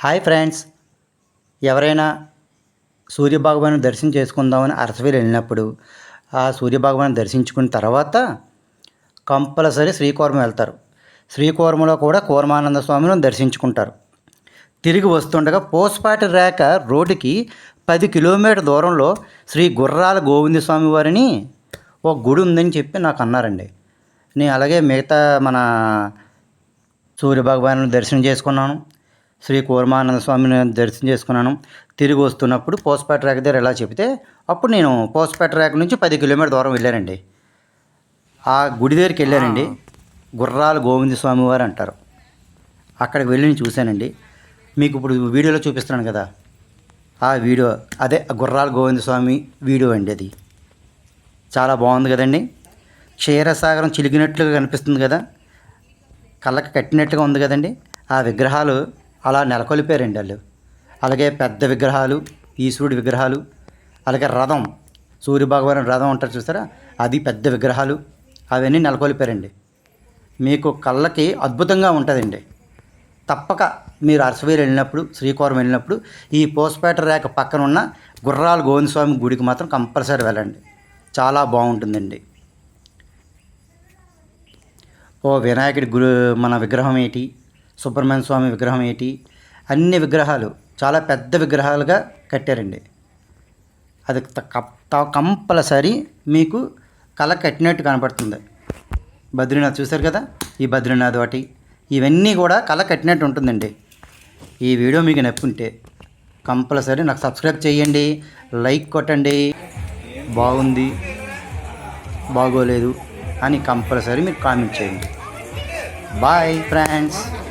Hi friends. ఎవరైనా సూర్యభగవాను దర్శనం చేసుకుందామని అరసవేలు వెళ్ళినప్పుడు ఆ సూర్యభగవాను దర్శించుకున్న తర్వాత కంపల్సరీ శ్రీకూర్మం వెళ్తారు. శ్రీకూర్మలో కూడా కూర్మానంద స్వామిని దర్శించుకుంటారు. తిరిగి వస్తుండగా పోస్పాటి రేఖ రోడ్డుకి పది కిలోమీటర్ దూరంలో శ్రీ గుర్రాల గోవింద స్వామి వారిని ఒక గుడి ఉందని చెప్పి నాకు అన్నారండి. నేను అలాగే మిగతా మన సూర్యభగవాను దర్శనం చేసుకున్నాను. శ్రీ కూర్మానంద స్వామిని దర్శనం చేసుకున్నాను. తిరిగి వస్తున్నప్పుడు పోస్పేట రేఖ దగ్గర ఇలా చెప్తే అప్పుడు నేను పోస్పేట రేఖ నుంచి పది కిలోమీటర్ దూరం వెళ్ళానండి. ఆ గుడి దగ్గరికి వెళ్ళానండి. గుర్రాల గోవింద స్వామి వారు అంటారు. అక్కడికి వెళ్ళి నేను చూశానండి. మీకు ఇప్పుడు వీడియోలో చూపిస్తున్నాను కదా. ఆ వీడియో అదే గుర్రాల గోవింద స్వామి వీడియో అండి అది. చాలా బాగుంది కదండి. క్షీరసాగరం చిలికినట్లుగా కనిపిస్తుంది కదా. కళ్ళకి కట్టినట్టుగా ఉంది కదండి. ఆ విగ్రహాలు అలా నెలకొల్పారండి వాళ్ళు అలాగే పెద్ద విగ్రహాలు ఈశ్వరుడి విగ్రహాలు అలాగే రథం సూర్యభగవాన్ రథం అంటారు చూసారా? అది పెద్ద విగ్రహాలు అవన్నీ నెలకొల్పారండి. మీకు కళ్ళకి అద్భుతంగా ఉంటుందండి. తప్పక మీరు అరసవేలు వెళ్ళినప్పుడు శ్రీకోరం వెళ్ళినప్పుడు ఈ పోస్పేట రేఖ పక్కన ఉన్న గుర్రాల గోవింద స్వామి గుడికి మాత్రం కంపల్సరీ వెళ్ళండి. చాలా బాగుంటుందండి. ఓ వినాయకుడి గురు మన విగ్రహం ఏంటి? సుబ్రహ్మణ్య స్వామి విగ్రహం ఏంటి? అన్ని విగ్రహాలు చాలా పెద్ద విగ్రహాలుగా కట్టారండి. అది త- త- కంపల్సరీ మీకు కళ కట్టినట్టు కనపడుతుంది. బద్రీనాథ్ చూశారు కదా? ఈ బద్రీనాథ్ ఒకటి ఇవన్నీ కూడా కళ కట్టినట్టు ఉంటుందండి. ఈ వీడియో మీకు నప్పుంటే కంపల్సరీ నాకు సబ్స్క్రైబ్ చేయండి లైక్ కొట్టండి. బాగుంది బాగోలేదు అని కంపల్సరీ మీరు కామెంట్ చేయండి. Bye friends.